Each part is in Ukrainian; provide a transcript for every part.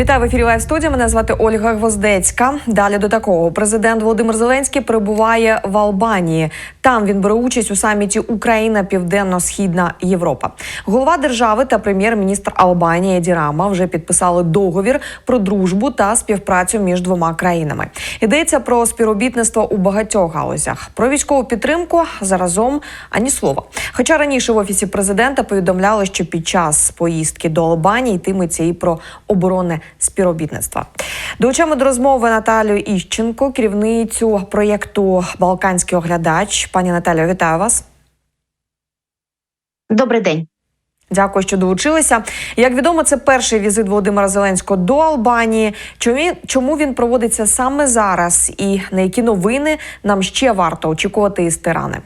Вітаю в ефірі Лайв студія. Мене звати Ольга Гвоздецька. Далі до такого президент Володимир Зеленський перебуває в Албанії. Там він бере участь у саміті Україна Південно-Східна Європа. Голова держави та прем'єр-міністр Албанії Еді Рама вже підписали договір про дружбу та співпрацю між двома країнами. Йдеться про співробітництво у багатьох галузях. Про військову підтримку заразом ані слова. Хоча раніше в офісі президента повідомляли, що під час поїздки до Албанії йтиметься і про оборонне співробітництва. Долучаємо до розмови Наталію Іщенко, керівницю проєкту Балканський оглядач. Пані Наталію, вітаю вас. Добрий день. Дякую, що долучилися. Як відомо, це перший візит Володимира Зеленського до Албанії. Чому, чому він проводиться саме зараз? І на які новини нам ще варто очікувати із Тирани?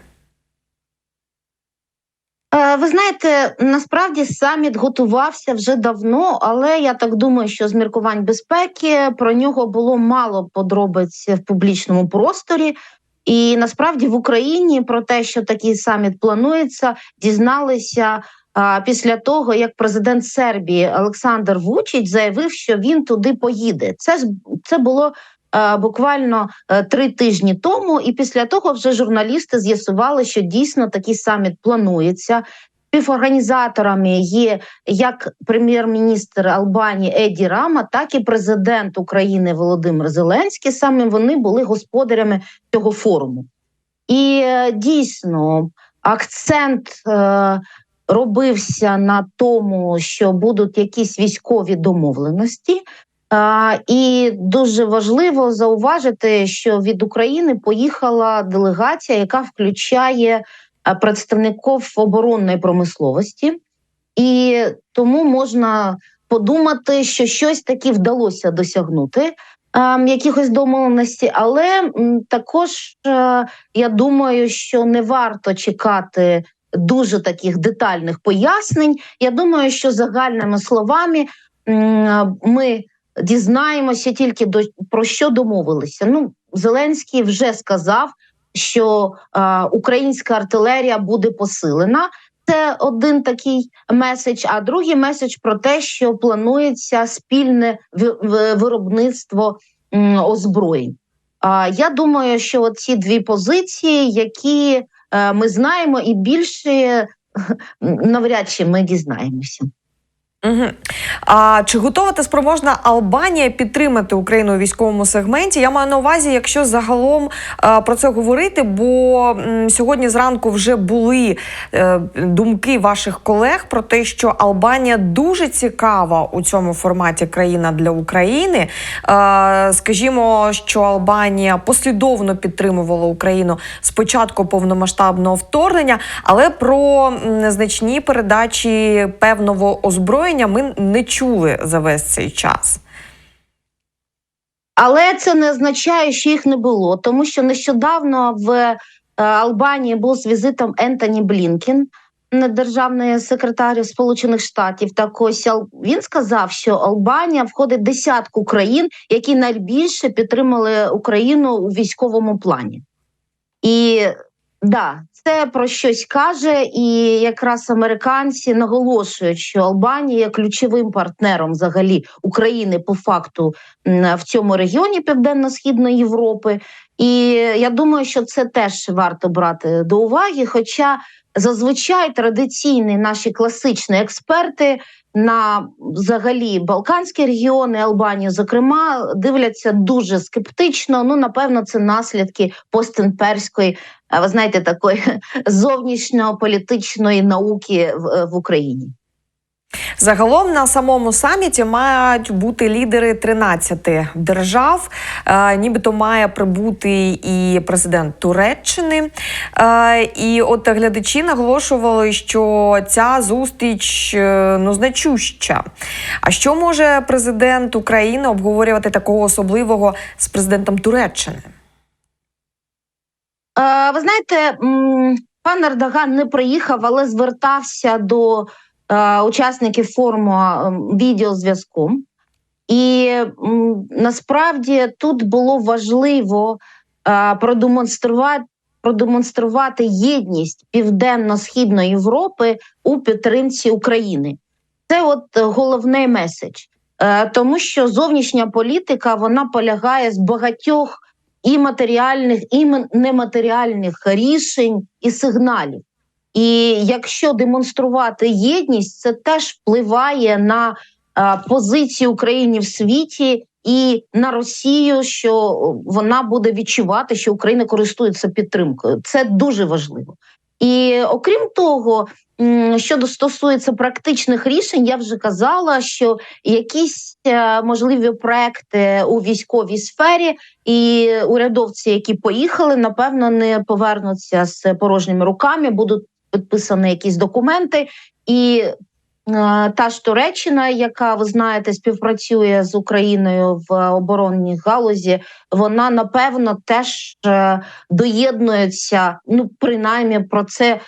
Е, Ви знаєте, насправді саміт готувався вже давно, але я так думаю, що з міркувань безпеки про нього було мало подробиць в публічному просторі. І насправді в Україні про те, що такий саміт планується, дізналися а, після того, як президент Сербії Олександр Вучич заявив, що він туди поїде. Це це було буквально е, три тижні тому, і після того вже журналісти з'ясували, що дійсно такий саміт планується. Співорганізаторами є як прем'єр-міністр Албанії Еді Рама, так і президент України Володимир Зеленський. Саме вони були господарями цього форуму. І е, дійсно акцент е, робився на тому, що будуть якісь військові домовленості. І дуже важливо зауважити, що від України поїхала делегація, яка включає представників оборонної промисловості, і тому можна подумати, що щось таки вдалося досягнути. Якихось домовленості, але також е, я думаю, що не варто чекати дуже таких детальних пояснень. Я думаю, що загальними словами ми дізнаємося тільки до про що домовилися. Ну, Зеленський вже сказав, що е, українська артилерія буде посилена. Це один такий меседж. А другий меседж про те, що планується спільне ви- ви- виробництво озброєнь. А я думаю, що ці дві позиції, які е, ми знаємо, і більше навряд чи ми дізнаємося. Угу. А чи готова та спроможна Албанія підтримати Україну у військовому сегменті? Я маю на увазі, якщо загалом е, про це говорити, бо м, сьогодні зранку вже були е, думки ваших колег про те, що Албанія дуже цікава у цьому форматі країна для України. Е, скажімо, що Албанія послідовно підтримувала Україну з початку повномасштабного вторгнення, але про незначні передачі певного озброєння ми не чули за весь цей час. Але це не означає, що їх не було, тому що нещодавно в е, Албанії був з візитом Ентоні Блінкін, державний секретар Сполучених Штатів. Так ось він сказав, що Албанія входить десятку країн, які найбільше підтримали Україну у військовому плані. І да, це про щось каже, і якраз американці наголошують, що Албанія є ключовим партнером взагалі України по факту в цьому регіоні Південно-Східної Європи. І я думаю, що це теж варто брати до уваги. Хоча зазвичай традиційні наші класичні експерти на взагалі Балканські регіони, Албанію, зокрема, дивляться дуже скептично. Ну, напевно, це наслідки постімперської, ви знаєте, такої зовнішньополітичної науки в, в Україні. Загалом на самому саміті мають бути лідери 13 держав. Е, нібито має прибути і президент Туреччини. Е, і от глядачі наголошували, що ця зустріч е, ну значуща. А що може президент України обговорювати такого особливого з президентом Туреччини? Е, ви знаєте, пан Ердоган не приїхав, але звертався до е, учасників форуму е, відеозв'язком. І насправді тут було важливо продемонструвати. Продемонструвати єдність південно-східної Європи у підтримці України. Це от головний меседж. Тому що зовнішня політика вона полягає з багатьох і матеріальних, і нематеріальних рішень і сигналів. І якщо демонструвати єдність, це теж впливає на е, позицію України в світі і на Росію, що вона буде відчувати, що Україна користується підтримкою. Це дуже важливо. І окрім того, щодо стосується практичних рішень, я вже казала, що якісь е, можливі проекти у військовій сфері і урядовці, які поїхали, напевно, не повернуться з порожніми руками, будуть підписані якісь документи. І е, та ж Туреччина, яка ви знаєте, співпрацює з Україною в оборонній галузі, вона напевно теж е, доєднується. Ну, принаймні, про це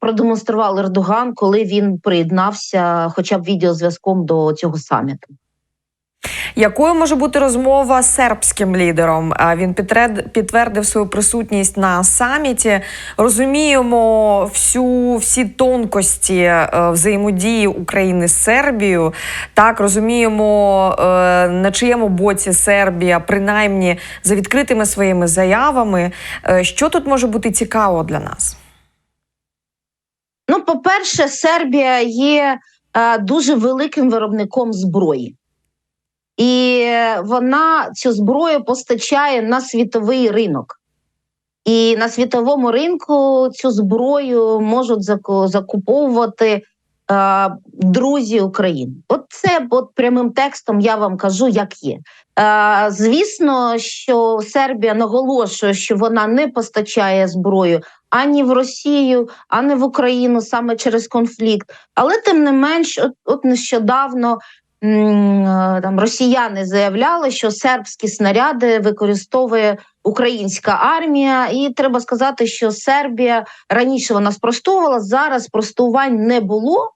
продемонстрував Ердоган, коли він приєднався, хоча б відеозв'язком до цього саміту. Якою може бути розмова з сербським лідером? Він підтвердив свою присутність на саміті. Розуміємо всю всі тонкості е, взаємодії України з Сербією. Так розуміємо, е, на чиєму боці Сербія, принаймні за відкритими своїми заявами. Е, Що тут може бути цікаво для нас? Ну, по-перше, Сербія є е, дуже великим виробником зброї. І вона цю зброю постачає на світовий ринок. І на світовому ринку цю зброю можуть закуповувати друзі України. От це от прямим текстом я вам кажу, як є. Е, звісно, що Сербія наголошує, що вона не постачає зброю ані в Росію, ані в Україну саме через конфлікт. Але тим не менш, от, от нещодавно е, там росіяни заявляли, що сербські снаряди використовує українська армія, і треба сказати, що Сербія раніше вона спростовувала, зараз спростувань не було.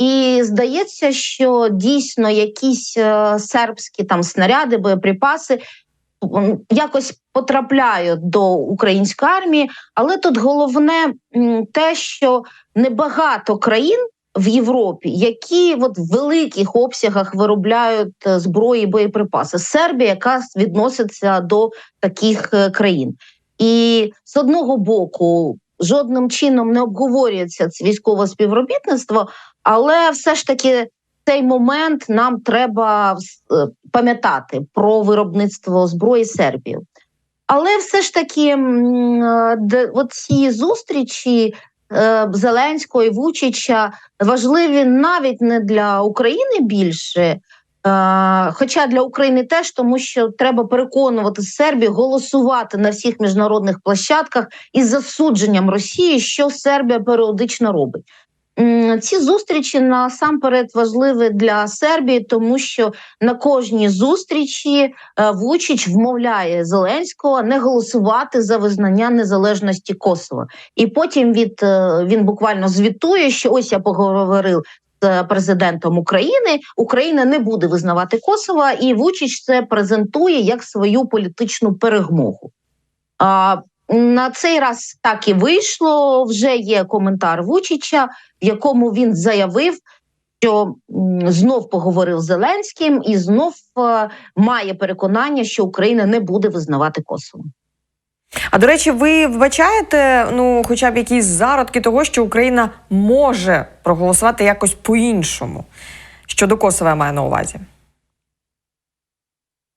І здається, що дійсно якісь е, сербські там снаряди, боєприпаси якось потрапляють до української армії. Але тут головне те, що небагато країн в Європі, які от в великих обсягах виробляють е, зброї і боєприпаси. Сербія, яка відноситься до таких е, країн, і з одного боку жодним чином не обговорюється це військове співробітництво, але все ж таки. Цей момент нам треба е, пам'ятати про виробництво зброї Сербії. Але все ж таки, е, де- от ці зустрічі е, Зеленського і Вучича важливі навіть не для України більше, хоча для України теж, тому що треба переконувати Сербію голосувати на всіх міжнародних площадках із засудженням Росії, що Сербія періодично робить. Ці зустрічі насамперед важливі для Сербії, тому що на кожній зустрічі е, Вучич вмовляє Зеленського не голосувати за визнання незалежності Косова. І потім від е, він буквально звітує, що ось я поговорив з президентом України. Україна не буде визнавати Косова, і Вучич це презентує як свою політичну перемогу. А на цей раз так і вийшло. Вже є коментар Вучича, в якому він заявив, що знов поговорив з Зеленським і знов е, має переконання, що Україна не буде визнавати Косово. А до речі, ви вбачаєте ну, хоча б якісь зародки того, що Україна може проголосувати якось по-іншому? Щодо Косова я маю на увазі.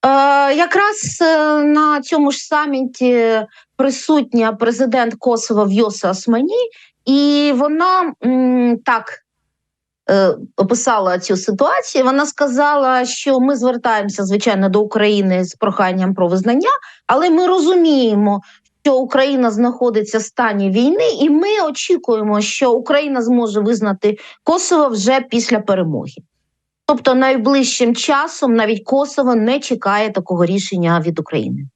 Е, якраз е, на цьому ж саміті присутня президент Косова Вьоса Османі, і вона так описала цю ситуацію. Вона сказала, що ми звертаємося, звичайно, до України з проханням про визнання, але ми розуміємо, що Україна знаходиться в стані війни, і ми очікуємо, що Україна зможе визнати Косово вже після перемоги. Тобто найближчим часом навіть Косово не чекає такого рішення від України.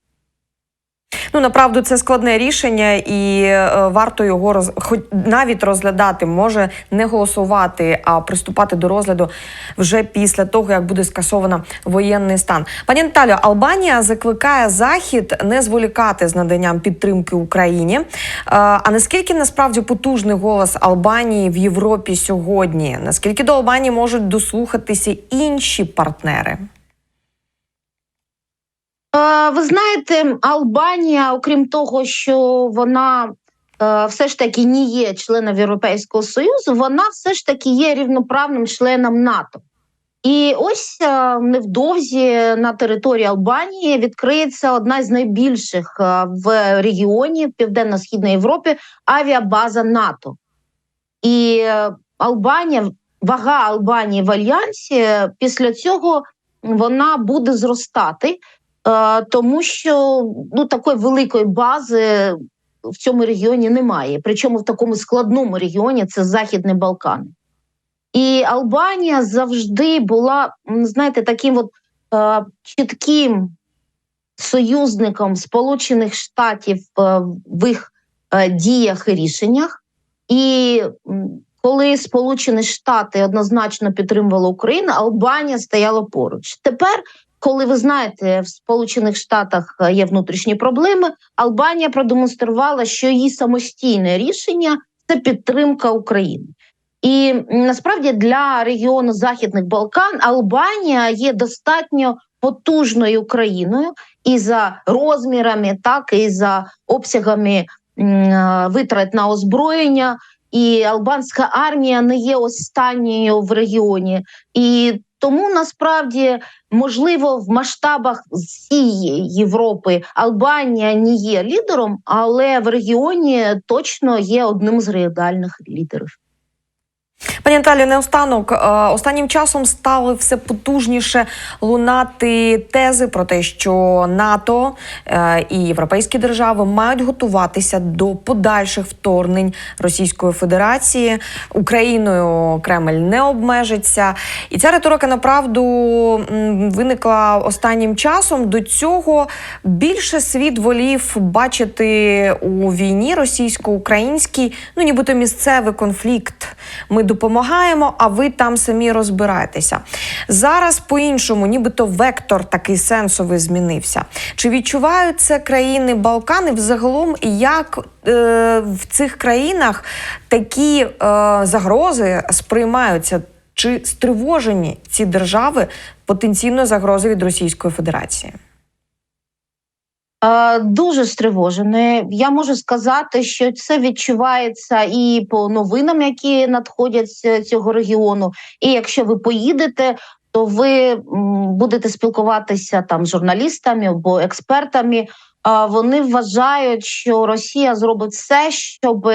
Ну направду це складне рішення, і е, варто його роз... хоч навіть розглядати, може не голосувати, а приступати до розгляду вже після того, як буде скасовано воєнний стан. Пані Наталю, Албанія закликає Захід не зволікати з наданням підтримки Україні. Е, А наскільки насправді потужний голос Албанії в Європі сьогодні? Наскільки до Албанії можуть дослухатися інші партнери? Е, Ви знаєте, Албанія, окрім того, що вона е, все ж таки не є членом Європейського Союзу, вона все ж таки є рівноправним членом НАТО. І ось е, невдовзі на території Албанії відкриється одна з найбільших в регіоні Південно-Східної Європи авіабаза НАТО. І Албанія, вага Албанії в альянсі після цього вона буде зростати. Е, тому що ну такої великої бази в цьому регіоні немає. Причому в такому складному регіоні це Західні Балкани. І Албанія завжди була, знаєте, таким от е, чітким союзником Сполучених Штатів е, в їх е, діях і рішеннях. І коли Сполучені Штати однозначно підтримували Україну, Албанія стояла поруч. Тепер коли ви знаєте, в Сполучених Штатах е, є внутрішні проблеми, Албанія продемонструвала, що її самостійне рішення це підтримка України. І насправді для регіону Західних Балкан Албанія є достатньо потужною країною і за розмірами, так і за обсягами е, витрат на озброєння. І албанська армія не є останньою в регіоні, і тому насправді можливо в масштабах всієї Європи Албанія не є лідером, але в регіоні точно є одним з реальних лідерів. Пані Наталі, наостанок е, останнім часом стали все потужніше лунати тези про те, що НАТО е, і європейські держави мають готуватися до подальших вторгнень Російської Федерації. Україною Кремль не обмежиться, і ця риторика направду виникла останнім часом. До цього більше світ волів бачити у війні російсько-українській, ну нібито місцевий конфлікт. Ми допомагаємо, а ви там самі розбираєтеся. Зараз по-іншому, нібито вектор такий сенсовий змінився. Чи відчувають це країни Балкани взагалом, як е, в цих країнах такі е, загрози сприймаються? Чи стривожені ці держави потенційно загрози від Російської Федерації? Е, Дуже стривожене. Я можу сказати, що це відчувається і по новинам, які надходять з цього регіону. І якщо ви поїдете, то ви будете спілкуватися там з журналістами або експертами. Вони вважають, що Росія зробить все, щоб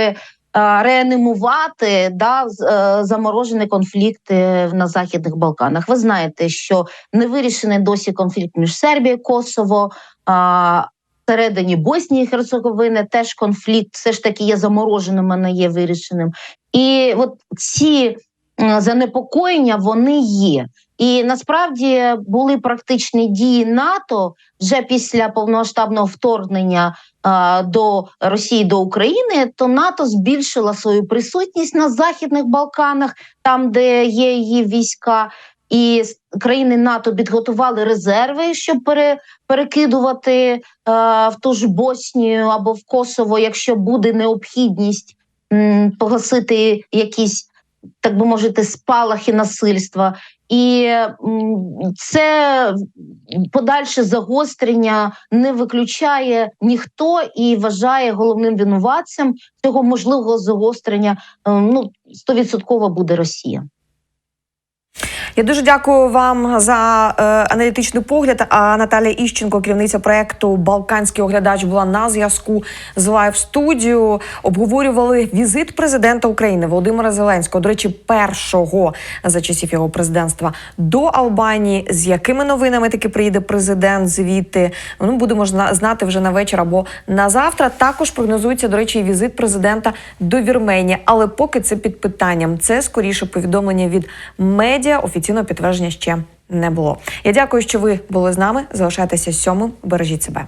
реанімувати да, з- е, заморожені конфлікти на західних Балканах. Ви знаєте, що не вирішений досі конфлікт між Сербією Косово. Всередині Боснії і Херцеговини теж конфлікт все ж таки є замороженим, а не є вирішеним. І от ці занепокоєння вони є. І насправді були практичні дії НАТО вже після повномасштабного вторгнення а, до Росії до України. То НАТО збільшила свою присутність на західних Балканах, там де є її війська. І країни НАТО підготували резерви, щоб пере, перекидувати е, в ту ж Боснію або в Косово, якщо буде необхідність м, погасити якісь, так би мовити, спалахи насильства. І це подальше загострення не виключає ніхто і вважає головним винуватцем цього можливого загострення. е, Ну, стовідсотково буде Росія. Я дуже дякую вам за е, аналітичний погляд. А Наталія Іщенко, керівниця проекту Балканський оглядач, була на зв'язку з лайв студією. Обговорювали візит президента України Володимира Зеленського. До речі, першого за часів його президентства до Албанії. З якими новинами таки приїде президент? Звідти ну будемо зна- знати вже на вечір або на завтра. Також прогнозується, до речі, візит президента до Вірменії. Але поки це під питанням. Це скоріше повідомлення від медіа. Офіційного підтвердження ще не було. Я дякую, що ви були з нами. Залишайтеся сьомим. Бережіть себе.